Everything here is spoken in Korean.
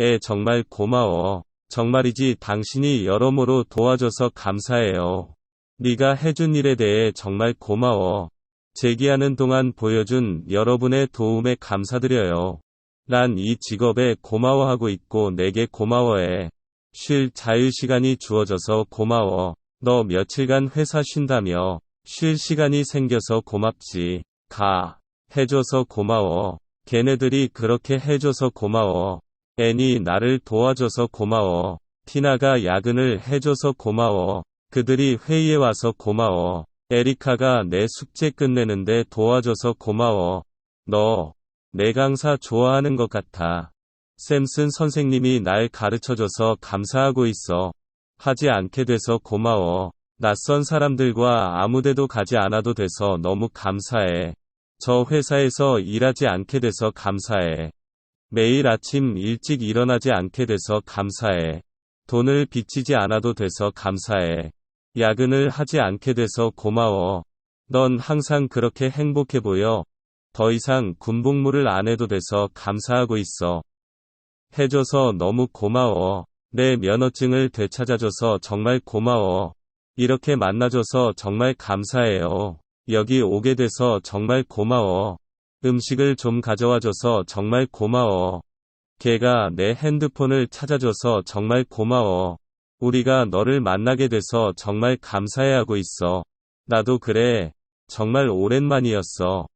애 정말 고마워. 정말이지 당신이 여러모로 도와줘서 감사해요. 네가 해준 일에 대해 정말 고마워. 제기하는 동안 보여준 여러분의 도움에 감사드려요. 난 이 직업에 고마워하고 있고 내게 고마워해. 쉴 자유시간이 주어져서 고마워. 너 며칠간 회사 쉰다며. 쉴 시간이 생겨서 고맙지. 가. 해줘서 고마워. 걔네들이 그렇게 해줘서 고마워. 애니 나를 도와줘서 고마워. 티나가 야근을 해줘서 고마워. 그들이 회의에 와서 고마워. 에리카가 내 숙제 끝내는데 도와줘서 고마워. 너, 내 강사 좋아하는 것 같아. 샘슨 선생님이 날 가르쳐줘서 감사하고 있어. 하지 않게 돼서 고마워. 낯선 사람들과 아무데도 가지 않아도 돼서 너무 감사해. 저 회사에서 일하지 않게 돼서 감사해. 매일 아침 일찍 일어나지 않게 돼서 감사해. 돈을 빚지지 않아도 돼서 감사해. 야근을 하지 않게 돼서 고마워. 넌 항상 그렇게 행복해 보여. 더 이상 군복무를 안 해도 돼서 감사하고 있어. 해줘서 너무 고마워. 내 면허증을 되찾아줘서 정말 고마워. 이렇게 만나줘서 정말 감사해요. 여기 오게 돼서 정말 고마워. 음식을 좀 가져와줘서 정말 고마워. 걔가 내 핸드폰을 찾아줘서 정말 고마워. 우리가 너를 만나게 돼서 정말 감사해하고 있어. 나도 그래. 정말 오랜만이었어.